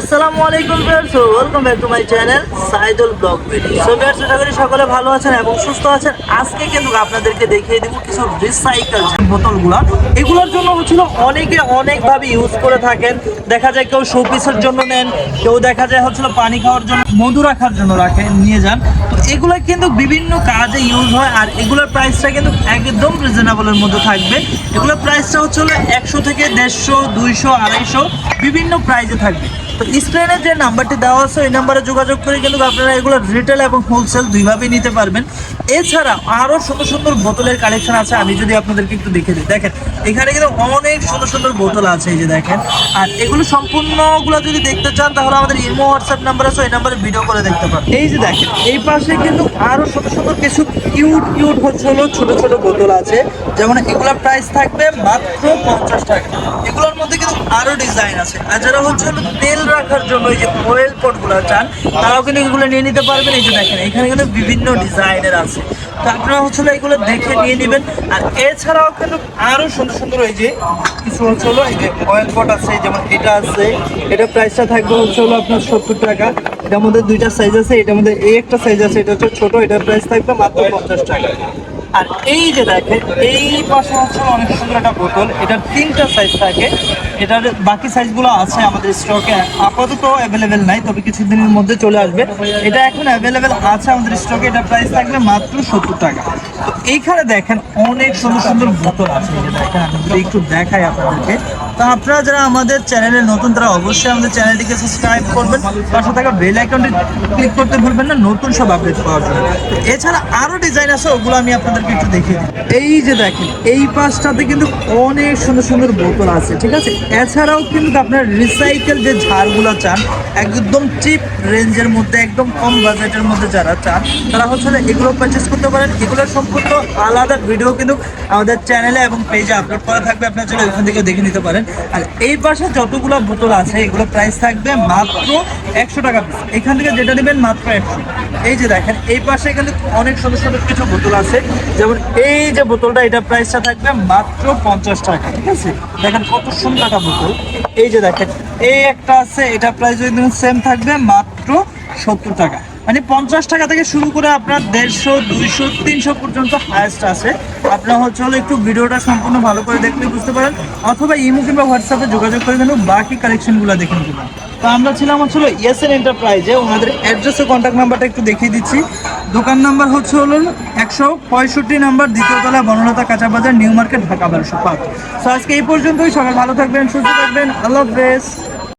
আসসালামু আলাইকুম welcome my channel so করি সকলে ভালো আছেন এবং সুস্থ আছেন। আজকে কিন্তু আপনাদেরকে দেখিয়ে দেবো বোতলগুলো। এগুলোর জন্য হচ্ছিল অনেকে অনেকভাবে ইউজ করে থাকেন। দেখা যায় কেউ শোপিসের জন্য নেন, কেউ দেখা যায় হচ্ছিল পানি খাওয়ার জন্য মধু রাখার জন্য রাখে, নিয়ে যান। তো এগুলো কিন্তু বিভিন্ন কাজে ইউজ হয় আর এগুলোর প্রাইসটা কিন্তু একদম রিজনেবলের মধ্যে থাকবে। এগুলোর প্রাইসটা হচ্ছে হলো একশো থেকে দেড়শো, দুইশো, আড়াইশো, বিভিন্ন প্রাইজে থাকবে। তো স্ক্রিনে যে নাম্বারটি দেওয়া আছে, ওই নাম্বারে যোগাযোগ করে কিন্তু আপনারা এগুলো রিটেল এবং হোলসেল দুইভাবেই নিতে পারবেন। এছাড়া আরও সুন্দর সুন্দর বোতলের কালেকশন আছে, আমি যদি আপনাদেরকে একটু দেখে দিই। দেখেন, এখানে কিন্তু অনেক সুন্দর সুন্দর বোতল আছে এই যে দেখেন। আর এগুলো সম্পূর্ণগুলো যদি দেখতে চান, তাহলে আমাদের ইমো হোয়াটসঅ্যাপ নাম্বার আছে, ওই নাম্বারে ভিডিও করে দেখতে পারেন এই যে দেখেন, এই পাশে কিন্তু আরও শত শত কিছু কিউট কিউট হচ্ছে ছোট ছোট বোতল আছে। যেমন এগুলোর প্রাইস থাকবে মাত্র পঞ্চাশ টাকা। এগুলোর মধ্যে কিন্তু আরও ডিজাইন আছে। আর যারা হচ্ছে তেল রাখার জন্য এই যে অয়েল পটগুলো চান, তারাও কিন্তু এগুলো নিয়ে নিতে পারবেন। এই যে দেখেন, এখানে কিন্তু বিভিন্ন ডিজাইনের আছে। তো আপনারা হচ্ছে এগুলো দেখে নিয়ে নেবেন। আর এছাড়াও কিন্তু আরও সুন্দর সুন্দর এই যে কিছু হচ্ছে এই যে অয়েল পট আছে, যেমন এটা আছে, এটা প্রাইসটা থাকবে হচ্ছে হলো আপনার সত্তর টাকা। এটার মধ্যে দুইটা সাইজ আছে, এটার মধ্যে এই একটা সাইজ আছে, এটা হচ্ছে ছোট, এটার প্রাইস থাকবে মাত্র পঞ্চাশ টাকা। আর এই যে দেখেন, এই পাশে হচ্ছে অনেক সুন্দর একটা বোতল, এটার তিনটা সাইজ থাকে। এটার বাকি সাইজগুলো আছে আমাদের স্টকে আপাতত অ্যাভেলেবেল নাই, তবে কিছুদিনের মধ্যে চলে আসবে। এটা এখন অ্যাভেলেবেল আছে আমাদের স্টকে এটা প্রাইস থাকবে মাত্র সত্তর টাকা তো এইখানে দেখেন অনেক সুন্দর সুন্দর বোতল আছে। দেখেন আমি একটু দেখাই আপনাদেরকে। তো আপনারা যারা আমাদের চ্যানেলে নতুন, তারা অবশ্যই আমাদের চ্যানেলটিকে সাবস্ক্রাইব করবেন। পাশে থাকা বেল আইকনটি ক্লিক করতে ভুলবেন না, নতুন সব আপডেট পাওয়ার জন্য। এছাড়া আরও ডিজাইন আছে, ওগুলো আমি আপনাদেরকে একটু দেখিয়ে দিই। এই যে দেখেন, এই পাশটাতে কিন্তু অনেক সুন্দর সুন্দর বোতল আছে, ঠিক আছে? এছাড়াও কিন্তু আপনার রিসাইকেল যে ঝাড়গুলো চান, একদম চিপ রেঞ্জের মধ্যে, একদম কম বাজেটের মধ্যে যারা চান, তারা হচ্ছে এগুলো পারচেস করতে পারেন। এগুলোর সম্পূর্ণ আলাদা ভিডিও কিন্তু আমাদের চ্যানেলে এবং পেজে আপলোড করা থাকবে, আপনার চলে ওইখান থেকে দেখে নিতে পারেন। আর এই পাশে যতগুলো বোতল আছে, এগুলো প্রাইস থাকবে মাত্র একশো টাকা পিস এখান থেকে যেটা নেবেন মাত্র একশো। এই যে দেখেন, এই পাশে এখানে অনেক সুন্দর সুন্দর কিছু বোতল আছে। যেমন এই যে বোতলটা, এটা প্রাইসটা থাকবে মাত্র পঞ্চাশ টাকা, ঠিক আছে? দেখেন কত সুন্দর একটা বোতল। এই যে দেখেন, এই একটা আছে, এটা প্রাইস যদি সেম থাকবে মাত্র সত্তর টাকা। মানে পঞ্চাশ টাকা থেকে শুরু করে আপনার দেড়শো, দুইশো, তিনশো পর্যন্ত হায়েস্ট আছে। আপনার হচ্ছে হলো একটু ভিডিওটা সম্পূর্ণ ভালো করে দেখলে বুঝতে পারেন। অথবা ইমো কিংবা হোয়াটসঅ্যাপে যোগাযোগ করে কিন্তু বাকি কালেকশনগুলো দেখে পারেন তো আমরা ছিলাম হচ্ছে হলো ইয়েসেন এন্টারপ্রাইজে ওনাদের অ্যাড্রেস ও কন্ট্যাক্ট নাম্বারটা একটু দেখিয়ে দিচ্ছি। দোকান নাম্বার হচ্ছে হলো একশো পঁয়ষট্টি নাম্বার দ্বিতীয়তলা বনলতা কাঁচা বাজার, নিউ মার্কেট, ঢাকা বারোশো পাঁচ। তো আজকে এই পর্যন্তই, সবাই ভালো থাকবেন, সুস্থ থাকবেন, আল্লাহ হাফেজ।